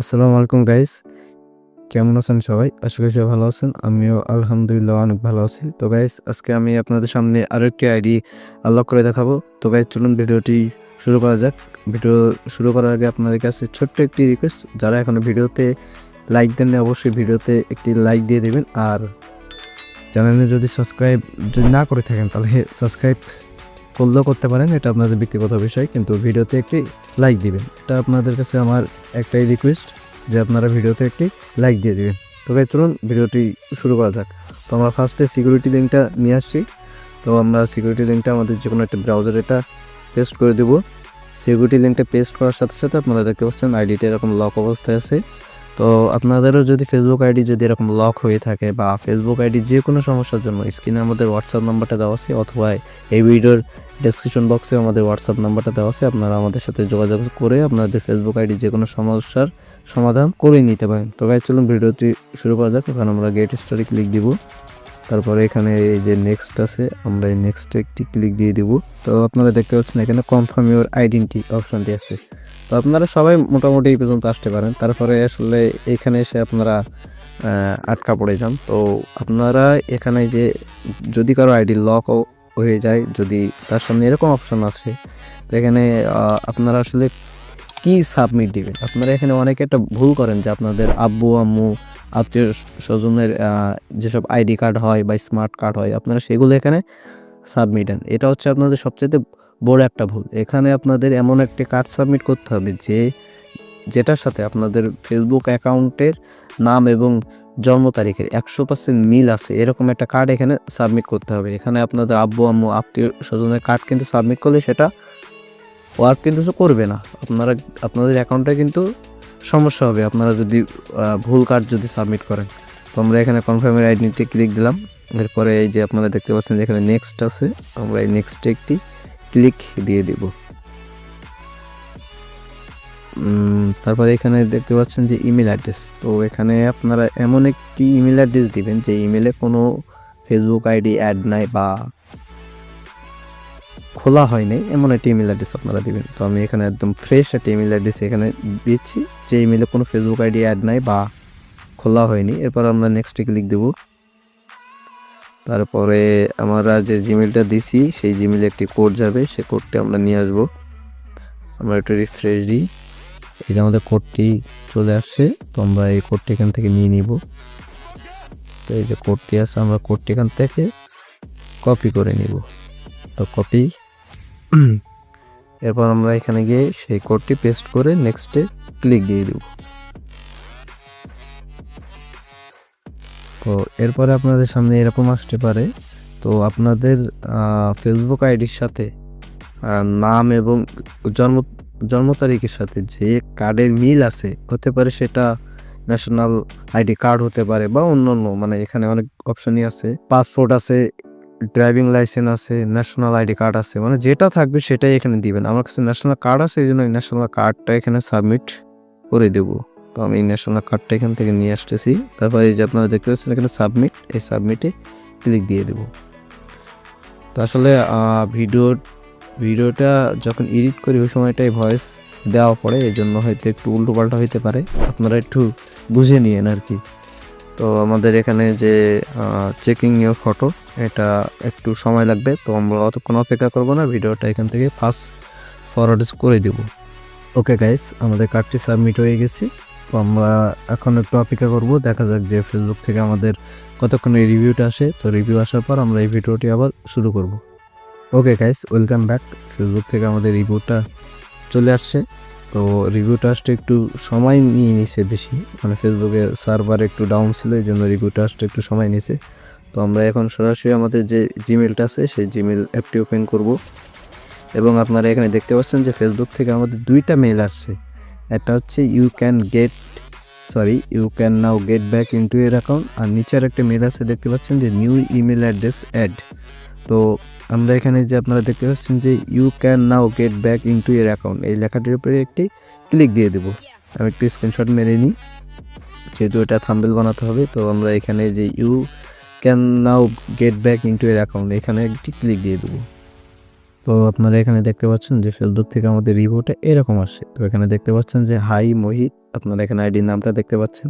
আসসালামু আলাইকুম গাইস কেমন আছেন সবাই? আশা করি সবাই ভালো আছেন। আমিও আলহামদুলিল্লাহ অনেক ভালো আছি। তো গাইস আজকে আমি আপনাদের সামনে আরও একটি আইডি আনলক করে দেখাবো। তো গাইস চলুন ভিডিওটি শুরু করা যাক। ভিডিও শুরু করার আগে আপনাদের কাছে ছোট্ট একটি রিকোয়েস্ট যারা এখনও ভিডিওতে লাইক দেননি, অবশ্যই ভিডিওতে একটি লাইক দিয়ে দেবেন। আর চ্যানেলে যদি সাবস্ক্রাইব যদি না করে থাকেন, তাহলে সাবস্ক্রাইব করলেও করতে পারেন, এটা আপনাদের ব্যক্তিগত বিষয়, কিন্তু ভিডিওতে একটি লাইক দিবেন। এটা আপনাদের কাছে আমার একটাই রিকোয়েস্ট যে আপনারা ভিডিওতে একটি লাইক দিয়ে দিবেন। তো ভাই, চলুন ভিডিওটি শুরু করা যাক। তো আমরা ফার্স্টে সিকিউরিটি লিঙ্কটা নিয়ে আসছি। তো আমরা সিকিউরিটি লিঙ্কটা আমাদের যে কোনো একটা ব্রাউজার এটা পেস্ট করে দেবো। সিকিউরিটি লিঙ্কটা পেস্ট করার সাথে সাথে আপনারা দেখতে পাচ্ছেন আইডিটা এরকম লক অবস্থায় আছে। তো আপনাদেরও যদি ফেসবুক আইডি যদি এরকম লক হয়ে থাকে বা ফেসবুক আইডি যে কোনো সমস্যার জন্য স্ক্রিনে আমাদের হোয়াটসঅ্যাপ নাম্বারটা দেওয়া আছে অথবা এই ভিডিওর ডেসক্রিপশন বক্সে আমাদের হোয়াটসঅ্যাপ নাম্বারটা দেওয়া আছে, আপনারা আমাদের সাথে যোগাযোগ করে আপনাদের ফেসবুক আইডি যে কোনো সমস্যার সমাধান করে নিতে পারেন। তো গাই চলুন ভিডিওটি শুরু করা যাক। ওখানে আমরা গেট স্টোরি ক্লিক দিব। তারপরে এখানে এই যে নেক্সট আছে, আমরা এই নেক্সটে একটি ক্লিক দিয়ে দিব। তো আপনারা দেখতে পাচ্ছেন এখানে কনফার্ম ইউর আইডেন্টি অপশনটি আছে। তো আপনারা সবাই মোটামুটি এই পর্যন্ত আসতে পারেন। তারপরে আসলে এখানে এসে আপনারা আটকা পড়ে যান। তো আপনারা এখানে যে যদি কারও আইডি লক হয়ে যায়, যদি তার সামনে এরকম অপশন আছে তো এখানে আপনারা আসলে কি সাবমিট দিবেন? আপনারা এখানে অনেকে একটা ভুল করেন যে আপনাদের আব্বু, আম্মু, আত্মীয় স্বজনের যেসব আইডি কার্ড হয় বা স্মার্ট কার্ড হয়, আপনারা সেগুলো এখানে সাবমিট দেন। এটা হচ্ছে আপনাদের সবচেয়ে বড় একটা ভুল। এখানে আপনাদের এমন একটি কার্ড সাবমিট করতে হবে যে, যেটার সাথে আপনাদের ফেসবুক অ্যাকাউন্টের নাম এবং জন্ম তারিখের একশো পার্সেন্ট মিল আছে, এরকম একটা কার্ড এখানে সাবমিট করতে হবে। এখানে আপনাদের আব্বু, আম্মু, আত্মীয় স্বজনের কার্ড কিন্তু সাবমিট করলে সেটা ওয়ার্ক কিন্তু করবে না। আপনারা, আপনাদের অ্যাকাউন্টে কিন্তু সমস্যা হবে, আপনারা যদি ভুল কার্ড যদি সাবমিট করেন। তো আমরা এখানে কনফার্মের আইডেন্টি ক্লিক দিলাম। এরপরে এই যে আপনারা দেখতে পাচ্ছেন যে এখানে নেক্সট আছে। আমরা এই নেক্সটে একটি ক্লিক দিয়ে দিব। তারপরে এখানে দেখতে পাচ্ছেন যে ইমেল অ্যাড্রেস। তো এখানে আপনারা এমন একটি ইমেল অ্যাড্রেস দিবেন যে ইমেলে কোনো ফেসবুক আইডি অ্যাড নাই বা খোলা হয়নি এমন একটি ইমেল অ্যাড্রেস আপনারা দিবেন। তো আমি এখানে একদম ফ্রেশ একটা ইমেল অ্যাড্রেস এখানে দিচ্ছি যে ইমেলে কোনো ফেসবুক আইডি অ্যাড নাই বা খোলা হয়নি। এরপর আমরা নেক্সটে ক্লিক দেব। তারপরে আমরা যে জিমেলটা দিছি, সেই জিমেলে একটি কোড যাবে। সেই কোডটি আমরা নিয়ে আসব। আমরা একটু রিফ্রেশ দিই। এই যে আমাদের কোডটি চলে আসছে, তো আমরা এই কোডটি এখান থেকে নিয়ে নিব। তো এই যে কোডটি আছে, আমরা কোডটি এখান থেকে কপি করে নিব। তো কপি এরপর আমরা এখানে গিয়ে সেই কোডটি পেস্ট করে নেক্সটে ক্লিক দিয়ে দেব। তো এরপরে আপনাদের সামনে এরকম আসতে পারে। তো আপনাদের ফেসবুক আইডির সাথে নাম এবং জন্ম জন্ম তারিখের সাথে যে কার্ডের মিল আছে, হতে পারে সেটা ন্যাশনাল আইডি কার্ড হতে পারে বা অন্য অন্য মানে এখানে অনেক অপশনই আছে। পাসপোর্ট আছে ড্রাইভিং লাইসেন্স আছে ন্যাশনাল আইডি কার্ড আছে মানে যেটা থাকবে সেটাই এখানে দিবেন। আমার কাছে ন্যাশনাল কার্ড আছে, এই জন্য ন্যাশনাল কার্ডটা এখানে সাবমিট করে দেব। তো আমি ন্যাশনাল কার্ডটা এখান থেকে নিয়ে আসতেছি। তারপর এই যে আপনারা দেখতে পাচ্ছেন এখানে সাবমিট এই সাবমিটে ক্লিক দিয়ে দেব। তো আসলে ভিডিও ভিডিওটা যখন এডিট করি ওই সময়টাই ভয়েস দেওয়া পড়ে, এই জন্য হয়তো একটু উল্টোপাল্টা হইতে পারে। আপনারা একটু বুঝে নিয়েন আর কি। তো আমাদের এখানে যে চেকিং ইউর ফটো এটা একটু সময় লাগবে। তো আমরা অতক্ষণ অপেক্ষা করব না ভিডিওটা এখান থেকে ফার্স্ট ফরওয়ার্ড করে দেব। ওকে গাইস আমাদের কার্ডটি সাবমিট হয়ে গেছে। তো আমরা এখন একটু অপেক্ষা করব। দেখা যাক যে ফেসবুক থেকে আমাদের কতক্ষণ এই রিভিউটা আসে। তো রিভিউ আসার পর আমরা এই ভিডিওটি আবার শুরু করব। Okay guys welcome back Facebook থেকে আমাদের রিভিউটা চলে আসছে। তো রিভিউটা আসতে একটু সময় নিয়ে নিছে বেশি। মানে ফেসবুকে সার্ভার একটু ডাউন ছিল, এই জন্য রিভিউটা আসতে একটু সময় নিছে। তো আমরা এখন সরাসরি আমাদের যে জিমেলটা আছে, সেই জিমেল অ্যাপটি ওপেন করব। এবং আপনারা এখানে দেখতে পাচ্ছেন যে ফেসবুক থেকে আমাদের দুইটা মেল আসছে। একটা হচ্ছে you can get sorry you can now get back into এর অ্যাকাউন্ট আর নিচের একটা মেল আছে, দেখতে পাচ্ছেন যে নিউ ইমেল অ্যাড্রেস অ্যাড তো আমরা এখানে যে আপনারা দেখতে পাচ্ছেন যে you can now get back into এর অ্যাকাউন্ট এই লেখাটির উপরে একটি ক্লিক দিয়ে দেবো। আমি একটু স্ক্রিনশট মেরে নিই, যেহেতু এটা থাম্বেল বানাতে হবে, তো আমরা এখানে যে you can now get back into এর অ্যাকাউন্ট এখানে একটি ক্লিক দিয়ে দেবো। তো আপনারা এখানে দেখতে পাচ্ছেন যে ফেসবুক থেকে আমাদের রিভিউটা এরকম আসছে। তো এখানে দেখতে পাচ্ছেন যে, হাই মোহিত, আপনারা এখানে আইডির নামটা দেখতে পাচ্ছেন।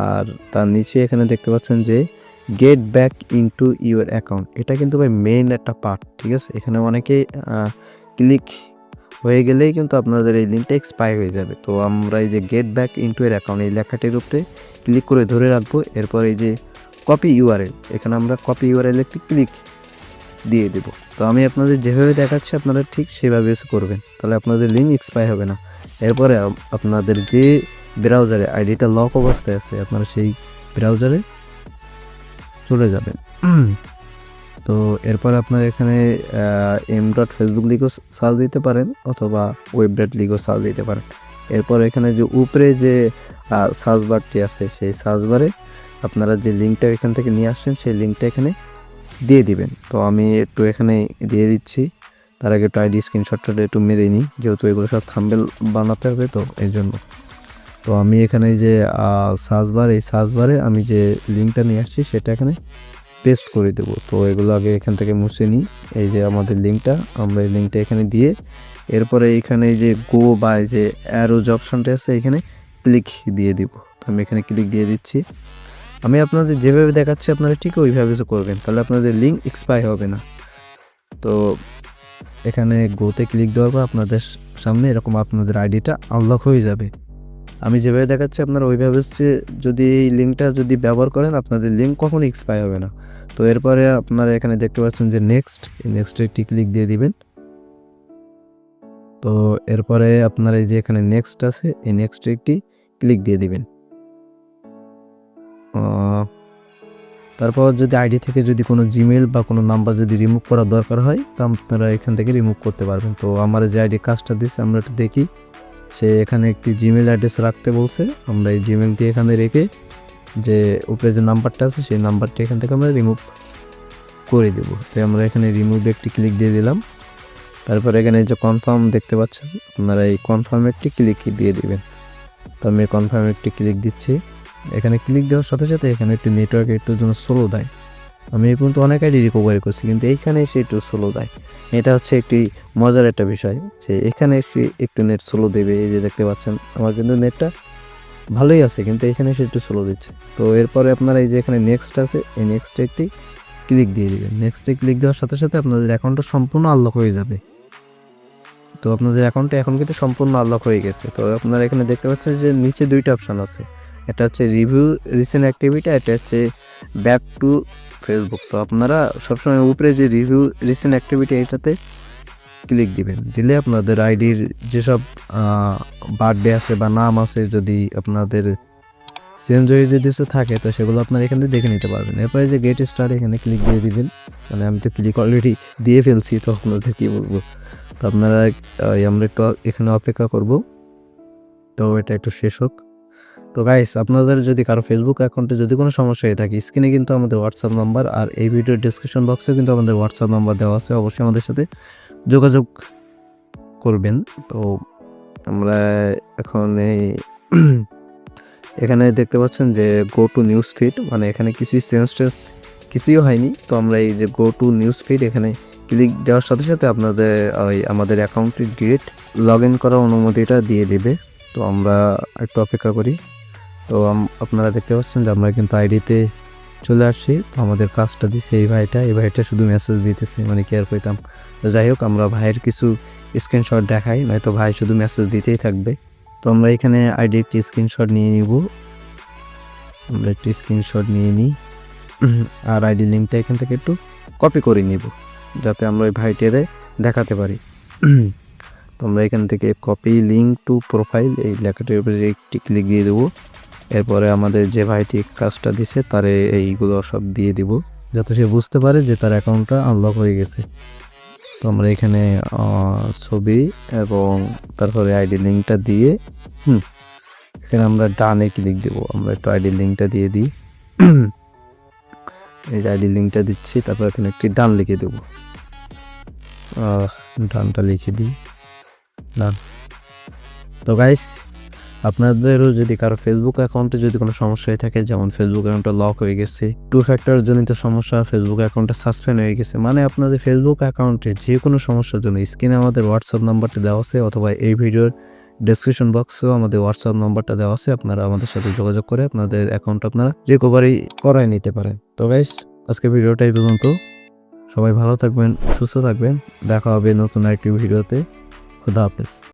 আর তার নিচে এখানে দেখতে পাচ্ছেন যে get back into your account এটা কিন্তু ভাই মেইন একটা পার্ট ঠিক আছে? এখানে অনেকে ক্লিক হয়ে গেলেই কিন্তু আপনাদের এই লিঙ্কটা এক্সপায়ার হয়ে যাবে। তো আমরা এই যে গেট ব্যাক ইনটু এর অ্যাকাউন্ট এই লেখাটির উপরে ক্লিক করে ধরে রাখব। এরপর এই যে কপি ইউআরএল এখানে আমরা কপি ইউআরএল একটি ক্লিক দিয়ে দেব। তো আমি আপনাদের যেভাবে দেখাচ্ছি, আপনারা ঠিক সেভাবে করবেন। তাহলে আপনাদের লিঙ্ক এক্সপায়ার হবে না। এরপরে আপনাদের যে ব্রাউজারে আইডিটা লক অবস্থায় আছে, আপনারা সেই ব্রাউজারে চলে যাবেন। তো এরপর আপনার এখানে এম ডট ফেসবুক লিগও সার্চ দিতে পারেন, অথবা ওয়েব ডট লিগও সার্চ দিতে পারেন। এরপর এখানে যে উপরে যে সার্চ বারটি আছে, সেই সার্চ বারে আপনারা যে লিঙ্কটা এখান থেকে নিয়ে আসছেন, সেই লিঙ্কটা এখানে দিয়ে দিবেন। তো আমি একটু এখানে দিয়ে দিচ্ছি। তার আগে একটু আইডি স্ক্রিনশটটা একটু মেরে নিই। যেহেতু এগুলো সব থাম্বেল বানাতে হবে তো এই জন্য তো আমি এখানে যে সার্চ বার, এই সার্চ বারে আমি যে লিঙ্কটা নিয়ে আসছি সেটা এখানে পেস্ট করে দেবো। তো এগুলো আগে এখান থেকে মুছে নিই। এই যে আমাদের লিঙ্কটা, আমরা এই লিঙ্কটা এখানে দিয়ে এরপরে এখানে যে গো বা যে অ্যারোজ অপশনটা আছে, এখানে ক্লিক দিয়ে দিব। তো আমি এখানে ক্লিক দিয়ে দিচ্ছি। আমি আপনাদের যেভাবে দেখাচ্ছি, আপনারা ঠিক ওইভাবে করবেন। তাহলে আপনাদের লিঙ্ক এক্সপায়ার হবে না। তো এখানে গোতে ক্লিক দেওয়ার পর আপনাদের সামনে এরকম আপনাদের আইডিটা আনলক হয়ে যাবে। আমি যেভাবে দেখাচ্ছি, আপনারা ওইভাবে যদি এই লিঙ্কটা যদি ব্যবহার করেন, আপনাদের লিঙ্ক কখনো এক্সপায়ার হবে না। তো এরপরে আপনারা এখানে দেখতে পাচ্ছেন যে নেক্সট এই নেক্সটে একটি ক্লিক দিয়ে দিবেন। তো এরপরে আপনারা এই যে এখানে নেক্সট আছে, এই নেক্সটে একটি ক্লিক দিয়ে দিবেন। তারপর যদি আইডি থেকে যদি কোনো জিমেল বা কোনো নাম্বার যদি রিমুভ করার দরকার হয়, তো আপনারা এখান থেকে রিমুভ করতে পারবেন। তো আমার যে আইডি কাজটা দিচ্ছে আমরা একটু দেখি। সে এখানে একটি জিমেল অ্যাড্রেস রাখতে বলছে। আমরা এই জিমেলটি এখানে রেখে যে উপরে যে নাম্বারটা আছে, সেই নাম্বারটি এখান থেকে আমরা রিমুভ করে দেবো। তো আমরা এখানে রিমুভ একটি ক্লিক দিয়ে দিলাম। তারপর এখানে যে কনফার্ম দেখতে পাচ্ছেন, আপনারা এই কনফার্ম একটি ক্লিক দিয়ে দিবেন। তো আমি কনফার্ম একটি ক্লিক দিচ্ছি। এখানে ক্লিক দেওয়ার সাথে সাথে এখানে একটু নেটওয়ার্ক একটু জন্য স্লো দেয়। আমি এই পর্যন্ত অনেক আইডি রিকভারি করছি, কিন্তু এইখানে এসে একটু স্লো দেয়। এটা হচ্ছে একটি মজার একটা বিষয় যে এখানে এসে একটু নেট স্লো দেবে, এই যে দেখতে পাচ্ছেন, আমার কিন্তু নেটটা ভালোই আছে, কিন্তু এখানে এসে একটু স্লো দিচ্ছে। তো এরপরে আপনারা এই যে এখানে নেক্সট আছে, এই নেক্সটে একটি ক্লিক দিয়ে দিবেন। নেক্সটে ক্লিক দেওয়ার সাথে সাথে আপনাদের অ্যাকাউন্টটা সম্পূর্ণ আনলক হয়ে যাবে। তো আপনাদের অ্যাকাউন্টটা এখন কিন্তু সম্পূর্ণ আনলক হয়ে গেছে। তো আপনারা এখানে দেখতে পাচ্ছেন যে নিচে দুইটা অপশান আছে। এটা হচ্ছে রিভিউ রিসেন্ট অ্যাক্টিভিটি এটা হচ্ছে ব্যাক টু ফেসবুক তো আপনারা সবসময় উপরে যে রিভিউ রিসেন্ট অ্যাক্টিভিটি এটাতে ক্লিক দিবেন। দিলে আপনাদের আইডির যেসব বার্থডে আছে বা নাম আছে যদি আপনাদের চেঞ্জ হয়ে যদি থাকে, তো সেগুলো আপনারা এখানে দেখে নিতে পারবেন। এরপরে যে গেট স্টার এখানে ক্লিক দিয়ে দিবেন। মানে আমি তো ক্লিক অলরেডি দিয়ে ফেলছি, তো আপনাদের কী বলব? তো আপনারা আমরা একটু এখানে অপেক্ষা করব। তো এটা একটু শেষ হোক। তো গাইস আপনাদের যদি কারও ফেসবুক অ্যাকাউন্টে যদি কোনো সমস্যা হয়ে থাকে স্ক্রিনে কিন্তু আমাদের হোয়াটসঅ্যাপ নাম্বার আর এই ভিডিওর ডিসক্রিপশন বক্সে কিন্তু আমাদের হোয়াটসঅ্যাপ নাম্বার দেওয়া আছে, অবশ্যই আমাদের সাথে যোগাযোগ করবেন। তো আমরা এখন এই এখানে দেখতে পাচ্ছেন যে গো টু নিউজ ফিড মানে এখানে কিছুই চেঞ্জ টেঞ্জ কিছুই হয়নি। তো আমরা এই যে গো টু নিউজ ফিড এখানে ক্লিক দেওয়ার সাথে সাথে আপনাদের ওই আমাদের অ্যাকাউন্টে ডিরেক্ট লগ ইন করার অনুমতিটা দিয়ে দেবে। তো আমরা একটু অপেক্ষা করি। তো আপনারা দেখতে পাচ্ছেন যে আমরা কিন্তু আইডিতে চলে আসছি। তো আমাদের কাজটা দিছে এই ভাইটা। এই ভাইটা শুধু মেসেজ দিতেছে মানে কেয়ার পেতাম তো যাই হোক, আমরা ভাইয়ের কিছু স্ক্রিনশট দেখাই। নয়তো ভাই শুধু মেসেজ দিতেই থাকবে। তো আমরা এখানে আইডি একটি স্ক্রিনশট নিয়ে নিব। আমরা একটি স্ক্রিনশট নিয়ে নিই। আর আইডি লিঙ্কটা এখান থেকে একটু কপি করে নিব, যাতে আমরা ওই ভাইটেরে দেখাতে পারি। তো আমরা এখান থেকে কপি লিঙ্ক টু প্রোফাইল এই লেখাটির উপরে একটি ক্লিক দিয়ে দেবো। এরপরে আমাদের যে ভাইটি কাজটা দিছে, তারে এইগুলো সব দিয়ে দিব, যাতে সে বুঝতে পারে যে তার অ্যাকাউন্টটা আনলক হয়ে গেছে। তো আমরা এখানে ছবি এবং তারপরে আইডি লিঙ্কটা দিয়ে, হুম, এখানে আমরা ডানে ক্লিক দেবো। আমরা একটু আইডি লিঙ্কটা দিয়ে দিই। এই যে আইডি লিঙ্কটা দিচ্ছি, তারপর এখানে একটি ডান লিখে দেবো। ডানটা লিখে দিই। ডান। তো গাইস আপনাদেরও যদি কারও ফেসবুক অ্যাকাউন্টে যদি কোনো সমস্যা হয়ে থাকে, যেমন ফেসবুক অ্যাকাউন্টটা লক হয়ে গেছে টু ফ্যাক্টর জনিত সমস্যা ফেসবুক অ্যাকাউন্টটা সাসপেন্ড হয়ে গেছে মানে আপনাদের ফেসবুক অ্যাকাউন্টে যে কোনো সমস্যার জন্য স্ক্রিনে আমাদের হোয়াটসঅ্যাপ নাম্বারটা দেওয়া আছে, অথবা এই ভিডিওর ডেসক্রিপশন বক্সেও আমাদের হোয়াটসঅ্যাপ নাম্বারটা দেওয়া আছে, আপনারা আমাদের সাথে যোগাযোগ করে আপনাদের অ্যাকাউন্ট আপনারা রিকভারি করায় নিতে পারেন। তো গাইস আজকে ভিডিওটা এই পর্যন্ত। সবাই ভালো থাকবেন, সুস্থ থাকবেন, দেখা হবে নতুন আরেকটি ভিডিওতে। খুদা হাফেজ।